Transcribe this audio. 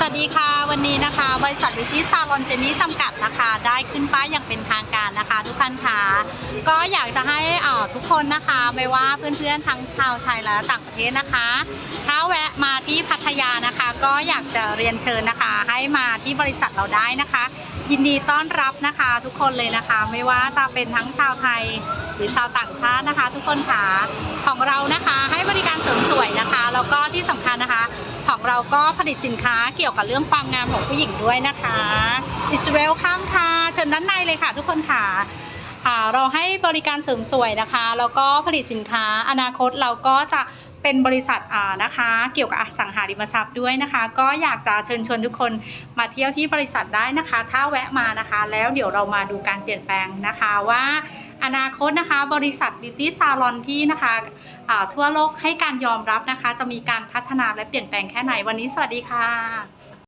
สวัสดีค่ะวันนี้นะคะบริษัทวิตี้ซาลอนเจนี่จำกัดนะคะได้ขึ้นป้ายอย่างเป็นทางการนะคะทุกท่านค่ะก็อยากจะให้ทุกคนนะคะไม่ว่าเพื่อนๆทั้งชาวไทยและต่างประเทศนะคะ ถ้าแวะมาที่พัทยานะคะ ก็อยากจะเรียนเชิญนะคะ ให้มาที่บริษัทเราได้นะคะ ยินดีต้อนรับนะคะทุกคนเลยนะคะ ไม่ว่าจะเป็นทั้งชาวไทยหรือชาวต่างชาตินะคะ ทุกคนค่ะของเรานะคะให้ ของเราก็ผลิตสินค้าเกี่ยวกับเรื่องความงามของผู้หญิงด้วยนะคะ อิสราเอลข้ามค่ะเชิญด้านในเลยค่ะทุกคนค่ะ เราให้บริการเสริมสวยนะคะ แล้วก็ผลิตสินค้า อนาคตเราก็จะเป็นบริษัทอ่านะคะ เกี่ยวกับอสังหาริมทรัพย์ด้วยนะคะ ก็อยากจะเชิญชวนทุกคนมาเที่ยวที่บริษัทได้นะคะ ถ้าแวะมานะคะ แล้วเดี๋ยวเรามาดูการเปลี่ยนแปลงนะคะว่าอนาคตนะคะบริษัท Beauty Salon ที่นะคะทั่วโลกให้การยอมรับนะคะ จะมีการพัฒนาและเปลี่ยนแปลงแค่ไหนวันนี้สวัสดีค่ะ